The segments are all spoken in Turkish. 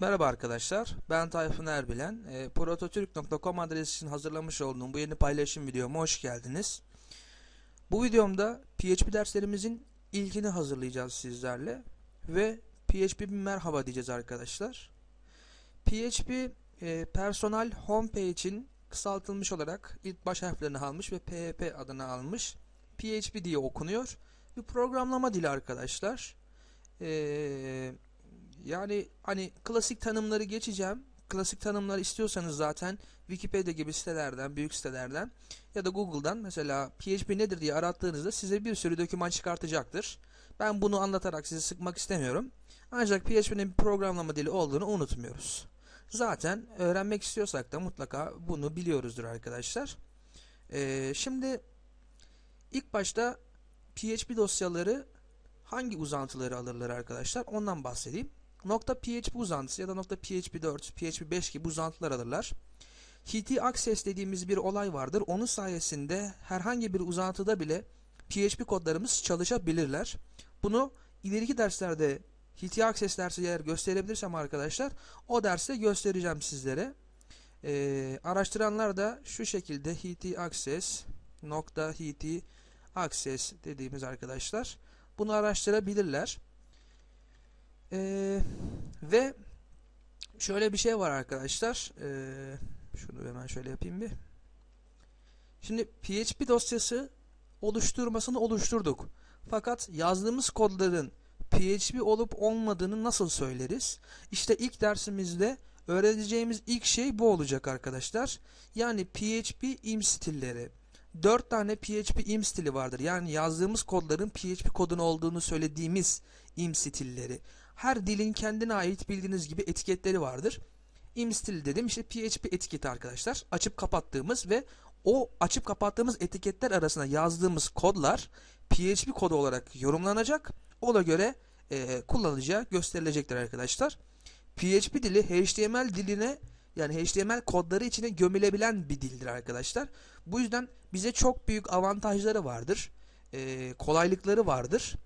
Merhaba arkadaşlar, ben Tayfun Erbilen. E, Prototürk.com adresi için hazırlamış olduğum bu yeni paylaşım videoma hoş geldiniz. Bu videomda PHP derslerimizin ilkini hazırlayacağız sizlerle ve PHP bir merhaba diyeceğiz arkadaşlar. PHP e, personal homepage'in kısaltılmış olarak ilk baş harflerini almış ve PHP adını almış. PHP diye okunuyor. Bir programlama dili arkadaşlar. Eee yani hani klasik tanımları geçeceğim. Klasik tanımlar istiyorsanız zaten Wikipedia gibi sitelerden, büyük sitelerden ya da Google'dan mesela PHP nedir diye arattığınızda size bir sürü doküman çıkartacaktır. Ben bunu anlatarak sizi sıkmak istemiyorum. Ancak PHP'nin bir programlama dili olduğunu unutmuyoruz. Zaten öğrenmek istiyorsak da mutlaka bunu biliyoruzdur arkadaşlar. Ee, şimdi ilk başta PHP dosyaları hangi uzantıları alırlar arkadaşlar ondan bahsedeyim. Nokta .php uzantısı ya da nokta .php 4, PHP 5 gibi uzantılar alırlar. HT Access dediğimiz bir olay vardır. Onun sayesinde herhangi bir uzantıda bile PHP kodlarımız çalışabilirler. Bunu ileriki derslerde HT Access dersi eğer gösterebilirsem arkadaşlar o derste göstereceğim sizlere. Ee, araştıranlar da şu şekilde HT Access nokta HT Access dediğimiz arkadaşlar bunu araştırabilirler. Ee, ve şöyle bir şey var arkadaşlar. Ee, şunu hemen şöyle yapayım bir. Şimdi PHP dosyası oluşturmasını oluşturduk. Fakat yazdığımız kodların PHP olup olmadığını nasıl söyleriz? İşte ilk dersimizde öğreneceğimiz ilk şey bu olacak arkadaşlar. Yani PHP im stilleri. 4 tane PHP im stili vardır. Yani yazdığımız kodların PHP kodun olduğunu söylediğimiz im stilleri. Her dilin kendine ait bildiğiniz gibi etiketleri vardır. Im stil dedim işte PHP etiketi arkadaşlar. Açıp kapattığımız ve o açıp kapattığımız etiketler arasında yazdığımız kodlar PHP kodu olarak yorumlanacak. Ona göre e, kullanıcıya gösterilecektir arkadaşlar. PHP dili HTML diline yani HTML kodları içine gömülebilen bir dildir arkadaşlar. Bu yüzden bize çok büyük avantajları vardır. E, kolaylıkları vardır.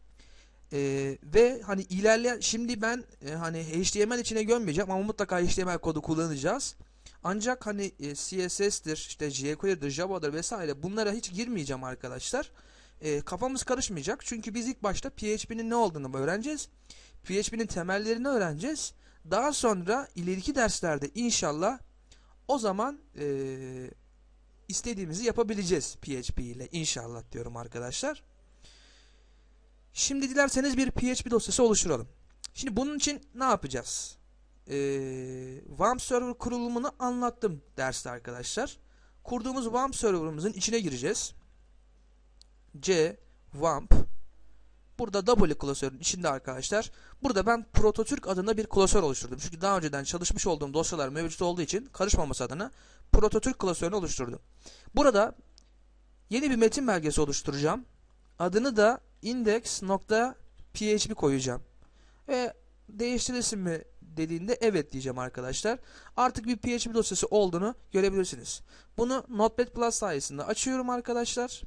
Ee, ve hani ilerleyen şimdi ben e, hani HTML içine gömmeyeceğim ama mutlaka HTML kodu kullanacağız. Ancak hani e, CSS'tir, işte jQuery'dir, Java'dır vesaire bunlara hiç girmeyeceğim arkadaşlar. E, kafamız karışmayacak. Çünkü biz ilk başta PHP'nin ne olduğunu öğreneceğiz. PHP'nin temellerini öğreneceğiz. Daha sonra ileriki derslerde inşallah o zaman e, istediğimizi yapabileceğiz PHP ile inşallah diyorum arkadaşlar. Şimdi dilerseniz bir PHP dosyası oluşturalım. Şimdi bunun için ne yapacağız? Ee, WAMP server kurulumunu anlattım derste arkadaşlar. Kurduğumuz WAMP serverımızın içine gireceğiz. C WAMP Burada W klasörün içinde arkadaşlar. Burada ben Prototürk adında bir klasör oluşturdum. Çünkü daha önceden çalışmış olduğum dosyalar mevcut olduğu için karışmaması adına Prototürk klasörünü oluşturdum. Burada yeni bir metin belgesi oluşturacağım. Adını da index.php koyacağım. Ve değiştirilsin mi dediğinde evet diyeceğim arkadaşlar. Artık bir PHP dosyası olduğunu görebilirsiniz. Bunu Notepad Plus sayesinde açıyorum arkadaşlar.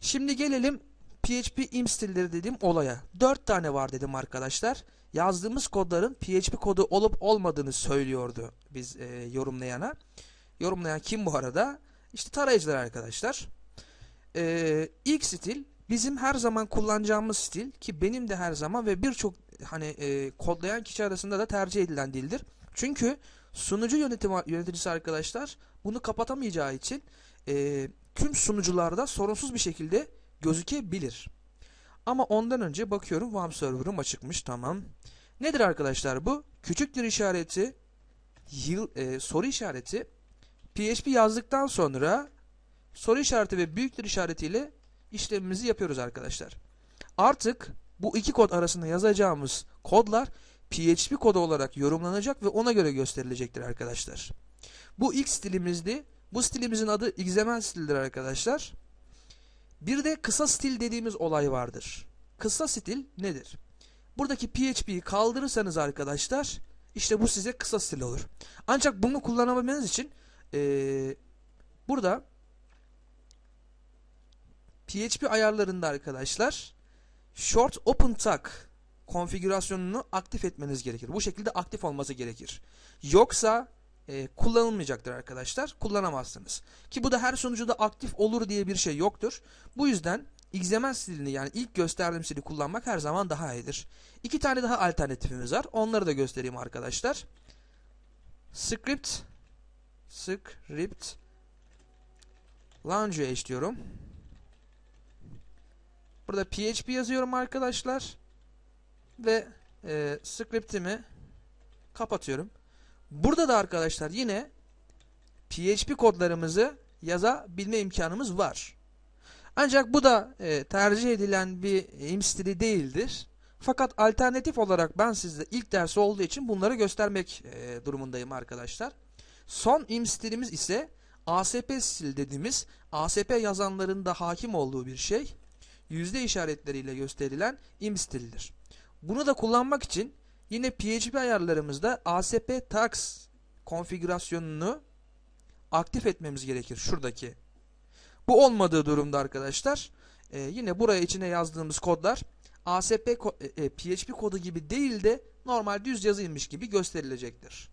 Şimdi gelelim PHP im stilleri dediğim olaya. 4 tane var dedim arkadaşlar. Yazdığımız kodların PHP kodu olup olmadığını söylüyordu biz e, yorumlayana. Yorumlayan kim bu arada? İşte tarayıcılar arkadaşlar. E, ilk stil bizim her zaman kullanacağımız stil ki benim de her zaman ve birçok hani e, kodlayan kişi arasında da tercih edilen dildir. Çünkü sunucu yönetim yöneticisi arkadaşlar bunu kapatamayacağı için e, tüm sunucularda sorunsuz bir şekilde gözükebilir. Ama ondan önce bakıyorum WAMP server'ım açıkmış tamam. Nedir arkadaşlar bu? Küçüktür işareti yıl, e, soru işareti PHP yazdıktan sonra soru işareti ve büyüktür işaretiyle işlemimizi yapıyoruz arkadaşlar. Artık bu iki kod arasında yazacağımız kodlar PHP kodu olarak yorumlanacak ve ona göre gösterilecektir arkadaşlar. Bu ilk stilimizdi. Bu stilimizin adı XML stildir arkadaşlar. Bir de kısa stil dediğimiz olay vardır. Kısa stil nedir? Buradaki PHP'yi kaldırırsanız arkadaşlar işte bu size kısa stil olur. Ancak bunu kullanabilmeniz için ee, burada PHP ayarlarında arkadaşlar short open tag konfigürasyonunu aktif etmeniz gerekir. Bu şekilde aktif olması gerekir. Yoksa e, kullanılmayacaktır arkadaşlar. Kullanamazsınız. Ki bu da her sunucuda aktif olur diye bir şey yoktur. Bu yüzden XML stilini yani ilk gösterdiğim stili kullanmak her zaman daha iyidir. İki tane daha alternatifimiz var. Onları da göstereyim arkadaşlar. Script Script Launch diyorum. Burada PHP yazıyorum arkadaşlar. Ve e, scriptimi kapatıyorum. Burada da arkadaşlar yine PHP kodlarımızı yazabilme imkanımız var. Ancak bu da e, tercih edilen bir im stili değildir. Fakat alternatif olarak ben size ilk ders olduğu için bunları göstermek e, durumundayım arkadaşlar. Son im stilimiz ise ASP stil dediğimiz ASP yazanların da hakim olduğu bir şey. Yüzde işaretleriyle gösterilen im stilidir. Bunu da kullanmak için yine PHP ayarlarımızda ASP tags konfigürasyonunu aktif etmemiz gerekir. Şuradaki. Bu olmadığı durumda arkadaşlar e, yine buraya içine yazdığımız kodlar ASP ko e, PHP kodu gibi değil de normal düz yazıymış gibi gösterilecektir.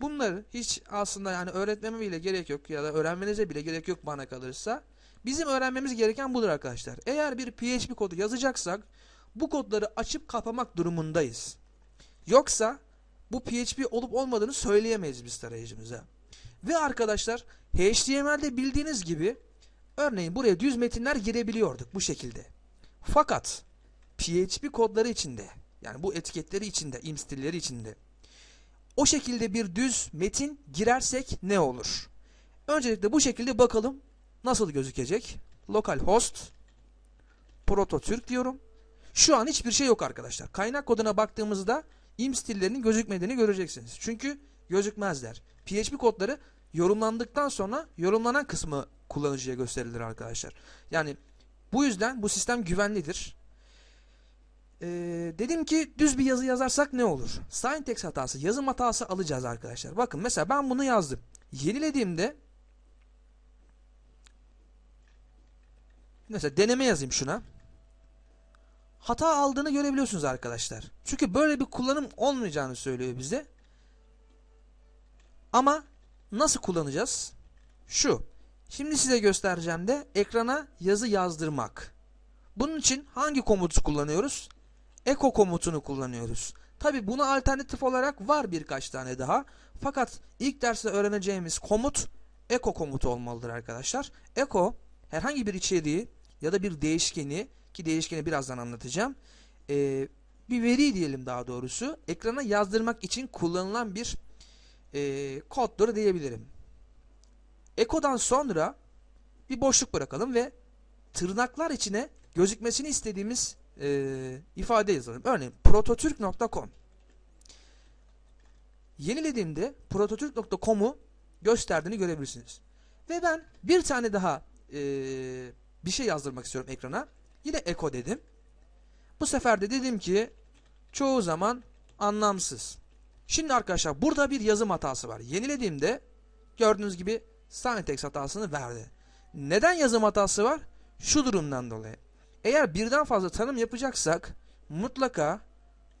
Bunları hiç aslında yani öğretmeme bile gerek yok ya da öğrenmenize bile gerek yok bana kalırsa. Bizim öğrenmemiz gereken budur arkadaşlar. Eğer bir PHP kodu yazacaksak bu kodları açıp kapamak durumundayız. Yoksa bu PHP olup olmadığını söyleyemeyiz biz tarayıcımıza. Ve arkadaşlar HTML'de bildiğiniz gibi örneğin buraya düz metinler girebiliyorduk bu şekilde. Fakat PHP kodları içinde yani bu etiketleri içinde, im stilleri içinde o şekilde bir düz metin girersek ne olur? Öncelikle bu şekilde bakalım nasıl gözükecek. Localhost prototürk diyorum. Şu an hiçbir şey yok arkadaşlar. Kaynak koduna baktığımızda im stillerinin gözükmediğini göreceksiniz. Çünkü gözükmezler. PHP kodları yorumlandıktan sonra yorumlanan kısmı kullanıcıya gösterilir arkadaşlar. Yani bu yüzden bu sistem güvenlidir. Ee, dedim ki düz bir yazı yazarsak ne olur? Syntax hatası, yazım hatası alacağız arkadaşlar. Bakın mesela ben bunu yazdım. Yenilediğimde mesela deneme yazayım şuna. Hata aldığını görebiliyorsunuz arkadaşlar. Çünkü böyle bir kullanım olmayacağını söylüyor bize. Ama nasıl kullanacağız? Şu. Şimdi size göstereceğim de ekrana yazı yazdırmak. Bunun için hangi komutu kullanıyoruz? Echo komutunu kullanıyoruz. Tabi buna alternatif olarak var birkaç tane daha. Fakat ilk derste öğreneceğimiz komut echo komutu olmalıdır arkadaşlar. Echo herhangi bir içeriği ya da bir değişkeni ki değişkeni birazdan anlatacağım. E, bir veri diyelim daha doğrusu ekrana yazdırmak için kullanılan bir e, koddur diyebilirim. Echo'dan sonra bir boşluk bırakalım ve tırnaklar içine gözükmesini istediğimiz e, ifade yazalım. Örneğin prototürk.com Yenilediğimde prototürk.com'u gösterdiğini görebilirsiniz. Ve ben bir tane daha e, bir şey yazdırmak istiyorum ekrana. Yine echo dedim. Bu sefer de dedim ki çoğu zaman anlamsız. Şimdi arkadaşlar burada bir yazım hatası var. Yenilediğimde gördüğünüz gibi syntax hatasını verdi. Neden yazım hatası var? Şu durumdan dolayı. Eğer birden fazla tanım yapacaksak mutlaka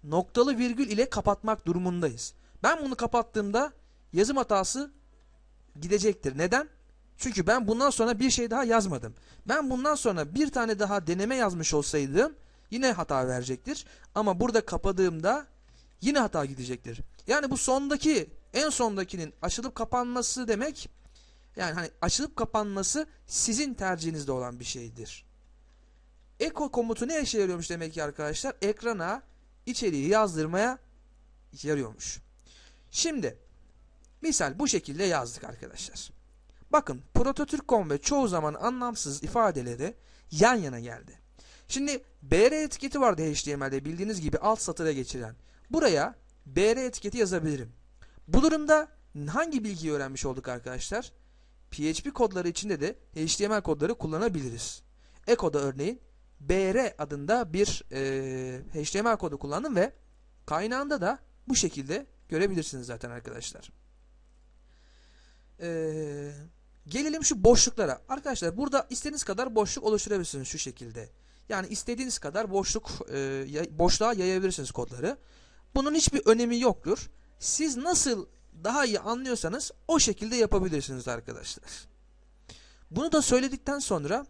noktalı virgül ile kapatmak durumundayız. Ben bunu kapattığımda yazım hatası gidecektir. Neden? Çünkü ben bundan sonra bir şey daha yazmadım. Ben bundan sonra bir tane daha deneme yazmış olsaydım yine hata verecektir. Ama burada kapadığımda yine hata gidecektir. Yani bu sondaki en sondakinin açılıp kapanması demek yani hani açılıp kapanması sizin tercihinizde olan bir şeydir. Echo komutu ne işe yarıyormuş demek ki arkadaşlar? Ekrana içeriği yazdırmaya yarıyormuş. Şimdi misal bu şekilde yazdık arkadaşlar. Bakın prototürk.com ve çoğu zaman anlamsız ifadeleri yan yana geldi. Şimdi BR etiketi vardı HTML'de bildiğiniz gibi alt satıra geçiren. Buraya BR etiketi yazabilirim. Bu durumda hangi bilgiyi öğrenmiş olduk arkadaşlar? PHP kodları içinde de HTML kodları kullanabiliriz. Echo'da örneğin BR adında bir e, HTML kodu kullandım ve kaynağında da bu şekilde görebilirsiniz zaten arkadaşlar. Eee Gelelim şu boşluklara. Arkadaşlar burada istediğiniz kadar boşluk oluşturabilirsiniz şu şekilde. Yani istediğiniz kadar boşluk e, boşluğa yayabilirsiniz kodları. Bunun hiçbir önemi yoktur. Siz nasıl daha iyi anlıyorsanız o şekilde yapabilirsiniz arkadaşlar. Bunu da söyledikten sonra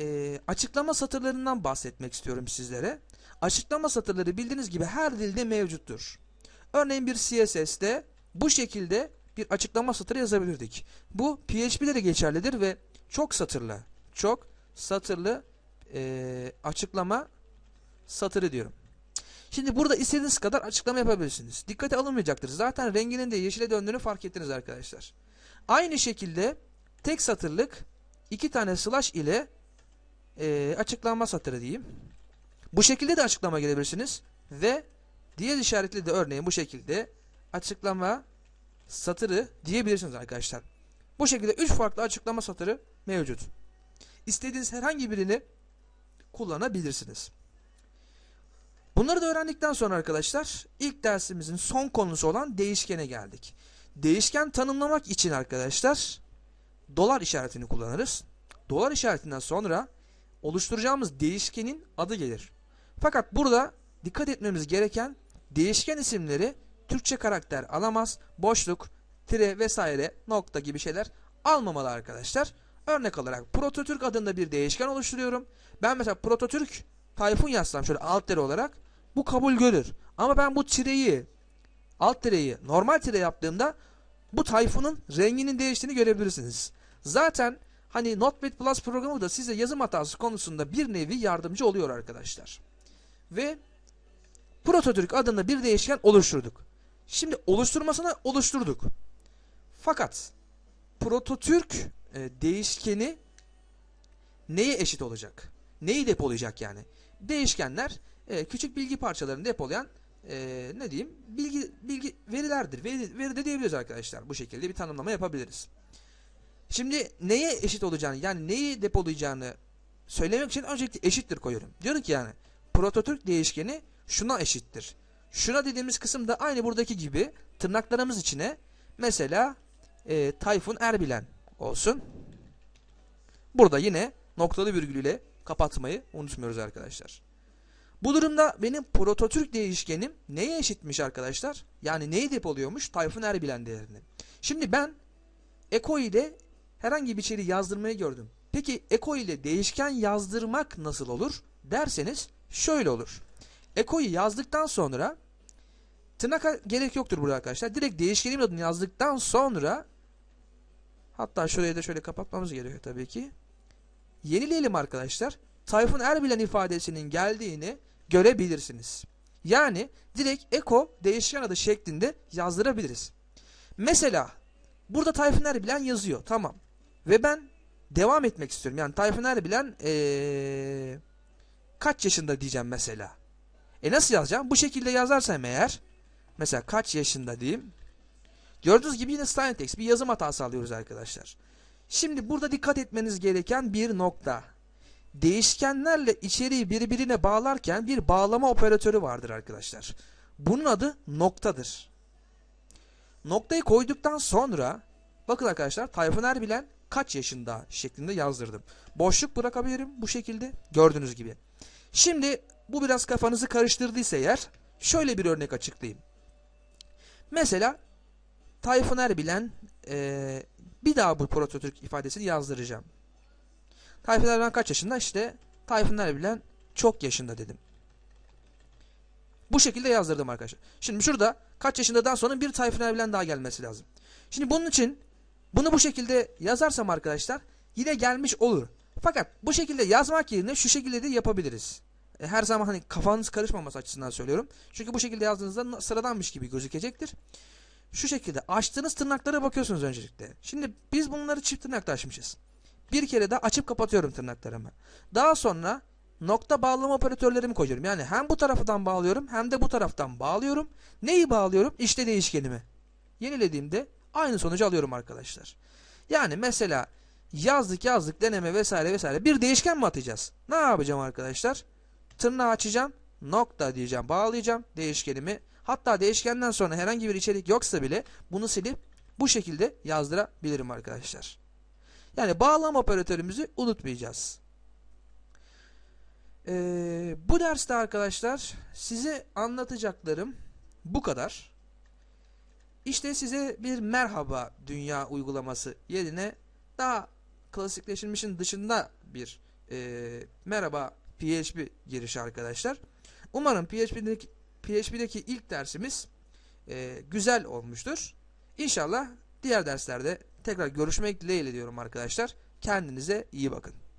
e, açıklama satırlarından bahsetmek istiyorum sizlere. Açıklama satırları bildiğiniz gibi her dilde mevcuttur. Örneğin bir CSS'de bu şekilde bir açıklama satırı yazabilirdik. Bu PHP'de de geçerlidir ve çok satırlı, çok satırlı e, açıklama satırı diyorum. Şimdi burada istediğiniz kadar açıklama yapabilirsiniz. Dikkate alınmayacaktır. Zaten renginin de yeşile döndüğünü fark ettiniz arkadaşlar. Aynı şekilde tek satırlık iki tane slash ile e, açıklama satırı diyeyim. Bu şekilde de açıklama gelebilirsiniz. Ve diğer işaretli de örneğin bu şekilde açıklama satırı diyebilirsiniz arkadaşlar. Bu şekilde 3 farklı açıklama satırı mevcut. İstediğiniz herhangi birini kullanabilirsiniz. Bunları da öğrendikten sonra arkadaşlar ilk dersimizin son konusu olan değişkene geldik. Değişken tanımlamak için arkadaşlar dolar işaretini kullanırız. Dolar işaretinden sonra oluşturacağımız değişkenin adı gelir. Fakat burada dikkat etmemiz gereken değişken isimleri Türkçe karakter alamaz, boşluk, tire vesaire, nokta gibi şeyler almamalı arkadaşlar. Örnek olarak Prototürk adında bir değişken oluşturuyorum. Ben mesela Prototürk Tayfun yazsam şöyle alt tire olarak bu kabul görür. Ama ben bu tireyi alt tireyi normal tire yaptığımda bu Tayfun'un renginin değiştiğini görebilirsiniz. Zaten hani Notepad Plus programı da size yazım hatası konusunda bir nevi yardımcı oluyor arkadaşlar. Ve Prototürk adında bir değişken oluşturduk. Şimdi oluşturmasını oluşturduk. Fakat Prototürk e, değişkeni neye eşit olacak? Neyi depolayacak yani? Değişkenler e, küçük bilgi parçalarını depolayan e, ne diyeyim bilgi bilgi verilerdir. Veri, veri de diyebiliriz arkadaşlar. Bu şekilde bir tanımlama yapabiliriz. Şimdi neye eşit olacağını yani neyi depolayacağını söylemek için öncelikle eşittir koyuyorum. Diyorum ki yani Prototürk değişkeni şuna eşittir. Şuna dediğimiz kısım da aynı buradaki gibi tırnaklarımız içine mesela e, Tayfun Erbilen olsun. Burada yine noktalı virgülüyle kapatmayı unutmuyoruz arkadaşlar. Bu durumda benim prototürk değişkenim neye eşitmiş arkadaşlar? Yani neyi depoluyormuş? Tayfun Erbilen değerini. Şimdi ben Eko ile herhangi bir içeri yazdırmayı gördüm. Peki Eko ile değişken yazdırmak nasıl olur? Derseniz şöyle olur. Eko'yu yazdıktan sonra tırnaka gerek yoktur burada arkadaşlar. Direkt değişkenin adını yazdıktan sonra hatta şurayı da şöyle kapatmamız gerekiyor tabii ki. Yenileyelim arkadaşlar. Tayfun Erbilen ifadesinin geldiğini görebilirsiniz. Yani direkt eko değişken adı şeklinde yazdırabiliriz. Mesela burada Tayfun Erbilen yazıyor. Tamam. Ve ben devam etmek istiyorum. Yani Tayfun Erbilen ee, kaç yaşında diyeceğim mesela. E nasıl yazacağım? Bu şekilde yazarsam eğer mesela kaç yaşında diyeyim. Gördüğünüz gibi yine Steintext bir yazım hatası alıyoruz arkadaşlar. Şimdi burada dikkat etmeniz gereken bir nokta. Değişkenlerle içeriği birbirine bağlarken bir bağlama operatörü vardır arkadaşlar. Bunun adı noktadır. Noktayı koyduktan sonra bakın arkadaşlar Tayfun Erbilen kaç yaşında şeklinde yazdırdım. Boşluk bırakabilirim bu şekilde gördüğünüz gibi. Şimdi bu biraz kafanızı karıştırdıysa eğer şöyle bir örnek açıklayayım. Mesela Tayfun Erbilen ee, bir daha bu prototürk ifadesini yazdıracağım. Tayfun Erbilen kaç yaşında? İşte Tayfun Erbilen çok yaşında dedim. Bu şekilde yazdırdım arkadaşlar. Şimdi şurada kaç yaşındadan sonra bir Tayfun Erbilen daha gelmesi lazım. Şimdi bunun için bunu bu şekilde yazarsam arkadaşlar yine gelmiş olur. Fakat bu şekilde yazmak yerine şu şekilde de yapabiliriz. E, her zaman hani kafanız karışmaması açısından söylüyorum. Çünkü bu şekilde yazdığınızda sıradanmış gibi gözükecektir. Şu şekilde açtığınız tırnaklara bakıyorsunuz öncelikle. Şimdi biz bunları çift tırnakta açmışız. Bir kere de açıp kapatıyorum tırnaklarımı. Daha sonra nokta bağlama operatörlerimi koyuyorum. Yani hem bu taraftan bağlıyorum hem de bu taraftan bağlıyorum. Neyi bağlıyorum? İşte değişkenimi. Yenilediğimde aynı sonucu alıyorum arkadaşlar. Yani mesela yazdık yazdık deneme vesaire vesaire bir değişken mi atacağız? Ne yapacağım arkadaşlar? Tırnağı açacağım. Nokta diyeceğim. Bağlayacağım değişkenimi. Hatta değişkenden sonra herhangi bir içerik yoksa bile bunu silip bu şekilde yazdırabilirim arkadaşlar. Yani bağlama operatörümüzü unutmayacağız. Ee, bu derste arkadaşlar size anlatacaklarım bu kadar. İşte size bir merhaba dünya uygulaması yerine daha klasikleşilmişin dışında bir e, merhaba PHP girişi arkadaşlar. Umarım PHP'deki, PHP'deki ilk dersimiz e, güzel olmuştur. İnşallah diğer derslerde tekrar görüşmek dileğiyle diyorum arkadaşlar. Kendinize iyi bakın.